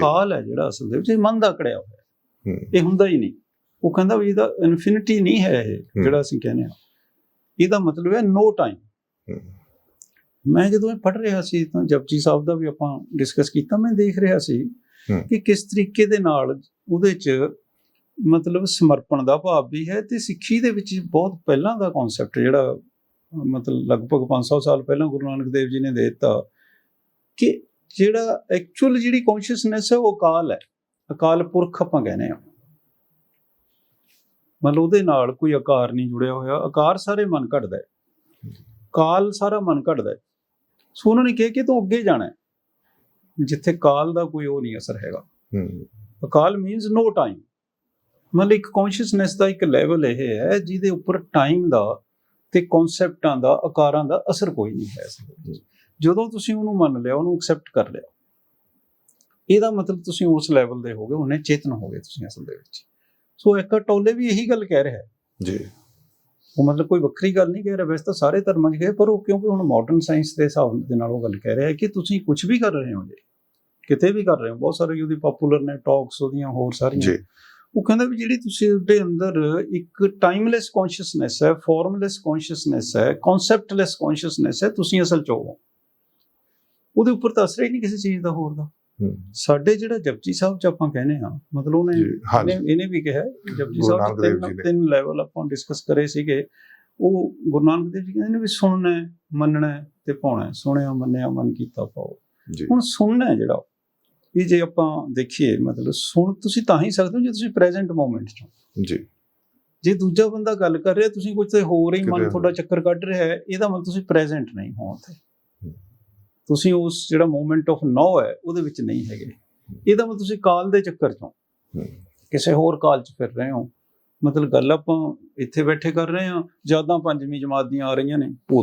ਕਾਲ ਹੈ ਜਿਹੜਾ ਅਸਲ ਦੇ ਵਿੱਚ ਮਨ ਦਾ ਕੜਿਆ ਹੋਇਆ ਇਹ ਹੁੰਦਾ ਹੀ ਨਹੀਂ। ਉਹ ਕਹਿੰਦਾ ਵੀ ਇਹਦਾ ਇਨਫਿਨਿਟੀ ਨਹੀਂ ਹੈ ਇਹ ਜਿਹੜਾ ਅਸੀਂ ਕਹਿੰਦੇ ਆ ਇਹਦਾ ਮਤਲਬ ਹੈ ਨੋ ਟਾਈਮ ਮੈਂ ਜਦੋਂ ਇਹ ਰਿਹਾ ਸੀ ਤਾਂ ਜਪਜੀ ਸਾਹਿਬ ਦਾ ਵੀ ਆਪਾਂ ਡਿਸਕਸ ਕੀਤਾ ਮੈਂ ਦੇਖ ਰਿਹਾ ਸੀ। ਕਿ ਕਿਸ ਤਰੀਕੇ ਦੇ ਨਾਲ ਉਹਦੇ 'ਚ ਮਤਲਬ ਸਮਰਪਣ ਦਾ ਭਾਵ ਵੀ ਹੈ ਤੇ ਸਿੱਖੀ ਦੇ ਵਿੱਚ ਬਹੁਤ ਪਹਿਲਾਂ ਦਾ ਕਨਸੈਪਟ ਜਿਹੜਾ ਮਤਲਬ ਲਗਭਗ 500 ਸਾਲ ਪਹਿਲਾਂ ਗੁਰੂ ਨਾਨਕ ਦੇਵ ਜੀ ਨੇ ਦੇ ਦਿੱਤਾ ਕਿ ਜਿਹੜਾ ਐਕਚੁਅਲ ਜਿਹੜੀ ਕੌਨਸ਼ੀਅਸਨੈਸ ਹੈ ਉਹ ਅਕਾਲ ਹੈ। ਅਕਾਲ ਪੁਰਖ ਆਪਾਂ ਕਹਿੰਦੇ ਆ ਮਤਲਬ ਉਹਦੇ ਨਾਲ ਕੋਈ ਆਕਾਰ ਨਹੀਂ ਜੁੜਿਆ ਹੋਇਆ। ਆਕਾਰ ਸਾਰੇ ਮਨ ਘੜਦਾ ਹੈ। ਕਾਲ ਸਾਰਾ ਮਨ ਘੜਦਾ ਹੈ। ਸੋ ਉਹਨਾਂ ਨੇ ਕਿਹਾ ਕਿ ਤੂੰ ਅੱਗੇ ਜਾਣਾ ਹੈ। ਜਿੱਥੇ ਕਾਲ ਦਾ ਕੋਈ ਉਹ ਨਹੀਂ ਅਸਰ ਹੈਗਾ। ਹੂੰ। ਅਕਾਲ ਮੀਨਸ ਨੋ ਟਾਈਮ ਮਤਲਬ ਇੱਕ ਕੌਨਸ਼ੀਅਸਨੈਸ ਦਾ ਇੱਕ ਲੈਵਲ ਇਹ ਹੈ ਜਿਹਦੇ ਉੱਪਰ ਟਾਈਮ ਦਾ ਤੇ ਕਨਸੈਪਟਾਂ ਦਾ ਆਕਾਰਾਂ ਦਾ ਅਸਰ ਕੋਈ ਨਹੀਂ ਹੈ। ਜਦੋਂ ਤੁਸੀਂ ਉਹਨੂੰ ਮੰਨ ਲਿਆ ਉਹਨੂੰ ਐਕਸੈਪਟ ਕਰ ਲਿਆ ਇਹਦਾ ਮਤਲਬ ਤੁਸੀਂ ਉਸ ਲੈਵਲ ਦੇ ਹੋਗੇ ਉਹਨੇ ਚੇਤਨ ਹੋਗੇ ਤੁਸੀਂ ਅਸਲ ਦੇ ਵਿੱਚ। ਸੋ ਇੱਕ ਟੋਲੇ ਵੀ ਇਹੀ ਗੱਲ ਕਹਿ ਰਿਹਾ ਹੈ। ਜੀ। ਉਹ ਮਤਲਬ ਕੋਈ ਵੱਖਰੀ ਗੱਲ ਨਹੀਂ ਕਹਿ ਰਿਹਾ ਵੈਸੇ ਤਾਂ ਸਾਰੇ ਧਰਮਾਂ 'ਚ ਕਹੇ ਪਰ ਉਹ ਕਿਉਂਕਿ ਹੁਣ ਮਾਡਰਨ ਸਾਇੰਸ ਦੇ ਹਿਸਾਬ ਦੇ ਨਾਲ ਉਹ ਗੱਲ ਕਹਿ ਰਿਹਾ ਹੈ ਕਿ ਤੁਸੀਂ ਕੁਝ ਵੀ ਕਰ ਰਹੇ ਹੋ ਜੀ ਕਿਤੇ ਵੀ ਕਰ ਰਹੇ ਹੋ ਬਹੁਤ ਸਾਰੇ ਉਹਦੀ ਪਪੂਲਰ ਨੇ ਟਾਕਸ ਉਹਦੀਆਂ ਹੋਰ ਸਾਰੀਆਂ। ਜੀ। ਉਹ ਕਹਿੰਦਾ ਵੀ ਜਿਹੜੀ ਤੁਸੀਂ ਉਹਦੇ ਅੰਦਰ ਇੱਕ ਟਾਈਮਲੈਸ ਕੌਨਸ਼ੀਅਸਨੈਸ ਹੈ ਫਾਰਮਲੈਸ ਕੌਨਸ਼ੀਅਸਨੈਸ ਹੈ ਕਨਸੈਪਟਲੈਸ ਕੌਨਸ਼ੀਅਸਨੈਸ ਹੈ ਤੁਸੀਂ ਅਸਲ ਚ ਹੋ। ਉਹਦੇ ਉੱਪਰ ਤਾਂ ਅਸਰ ਹੀ ਨਹੀਂ ਕਿਸੇ ਚੀਜ਼ ਦਾ ਹੋਰ ਦਾ ਸਾਡੇ ਜਿਹੜਾ ਜਪਜੀ ਸਾਹਿਬ ਚ ਆਪਾਂ ਕਹਿੰਦੇ ਹਾਂ ਮਤਲਬ ਉਹਨੇ ਇਹਨੇ ਵੀ ਕਿਹਾ ਜਪਜੀ ਸਾਹਿਬ ਦੇ ਤਿੰਨ। ਤਿੰਨ ਲੈਵਲ ਆਪਾਂ ਡਿਸਕਸ ਕਰੇ ਸੀਗੇ ਉਹ ਗੁਰੂ ਨਾਨਕ ਦੇਵ ਜੀ ਕਹਿੰਦੇ ਨੇ ਵੀ ਸੁਣਨਾ ਮੰਨਣਾ ਤੇ ਪਾਉਣਾ। ਸੁਣਿਆ ਮੰਨਿਆ ਮਨ ਕੀਤਾ ਪਾਓ ਹੁਣ ਸੁਣਨਾ ਜਿਹੜਾ ਇਹ ਜੇ ਆਪਾਂ ਦੇਖੀਏ ਮਤਲਬ ਸੁਣ ਤੁਸੀਂ ਤਾਂ ਹੀ ਸਕਦੇ ਹੋ ਜੇ ਤੁਸੀਂ ਪ੍ਰੈਜ਼ੈਂਟ ਮੋਮੈਂਟ ਚ। ਜੀ ਜੇ ਦੂਜਾ ਬੰਦਾ ਗੱਲ ਕਰ ਰਿਹਾ ਤੁਸੀਂ ਕੁਝ ਤੇ ਹੋਰ ਹੀ ਮਨ ਤੁਹਾਡਾ ਚੱਕਰ ਕੱਢ ਰਿਹਾ ਹੈ ਇਹਦਾ ਮਤਲਬ ਤੁਸੀਂ ਪ੍ਰੈਜ਼ੈਂਟ ਨਹੀਂ ਹੋ ਉੱਥੇ। ਤੁਸੀਂ ਉਸ ਜਿਹੜਾ ਮੂਮੈਂਟ ਆਫ ਨਾਓ ਹੈ ਉਹਦੇ ਵਿੱਚ ਨਹੀਂ ਹੈਗੇ। ਇਹਦਾ ਮਤਲਬ ਤੁਸੀਂ ਕਾਲ ਦੇ ਚੱਕਰ ਚੋਂ ਹੂੰ। ਕਿਸੇ ਹੋਰ ਕਾਲ 'ਚ ਫਿਰ ਰਹੇ ਹੋ। ਮਤਲਬ ਗੱਲ ਆਪਾਂ ਇੱਥੇ ਬੈਠੇ ਕਰ ਰਹੇ ਹਾਂ ਜ਼ਿਆਦਾ ਪੰਜਵੀਂ ਜਮਾਤ ਦੀਆਂ ਆ ਰਹੀਆਂ ਨੇ। ਭੂਤ